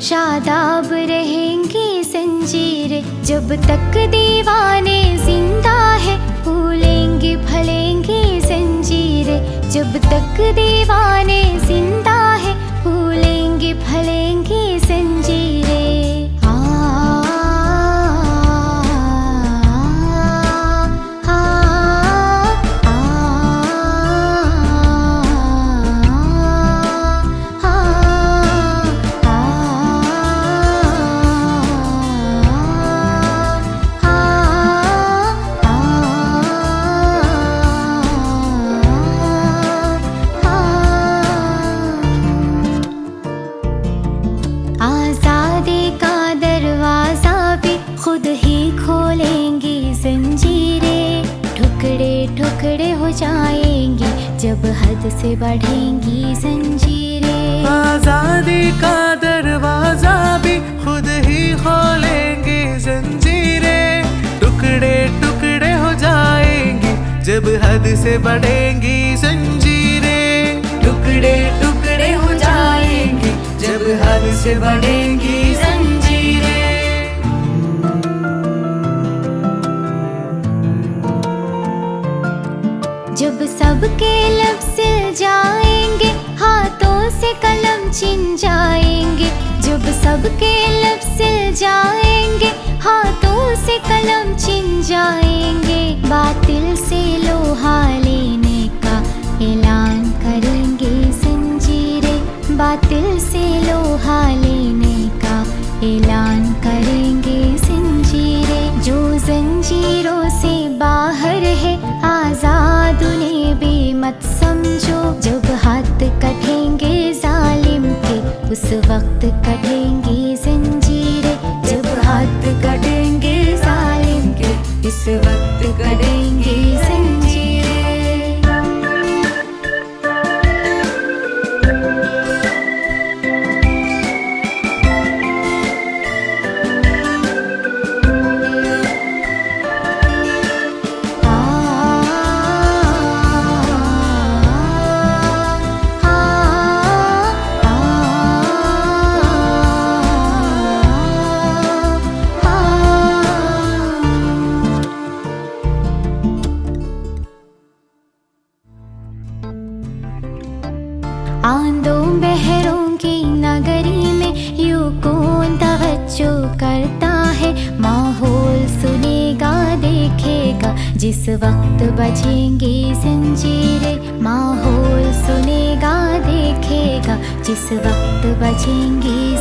शादाब रहेंगे संजीर, जब तक दीवाने ज़िंदा है, फूलेंगे, फलेंगे संजीर, जब तक दीवाने ज़िंदा है, फूलेंगे, फलेंगे। टुकड़े हो जाएँगी, जब हद से बढ़ेंगी जंजीरें। आज़ादी का दरवाज़ा भी खुद ही खोलेंगे जंजीरें। टुकड़े टुकड़े हो जाएँगे, जब हद से बढ़ेंगी जंजीरें। टुकड़े टुकड़े हो जाएँगे, जब हद से बढ़ेंगी जब सबके लब सिल जाएँगे, हाथों से कलम छिन जाएँगे। जब सबके लब सिल जाएँगे, हाथों से कलम छिन जाएँगे। बातिल से लोहा लेने का ऐलान करेंगे संजीरे। बातिल से लोहा लेने का ऐलान करेंगे मत समझो जब हाथ कटेंगे जालिम के उस वक्त कटेंगे आंधों बहरों की नगरी में यू कौन तवज्जो करता है? माहौल सुनेगा, देखेगा। जिस वक्त बजेंगे जंजीरें, माहौल सुनेगा, देखेगा। जिस वक्त बजेंगे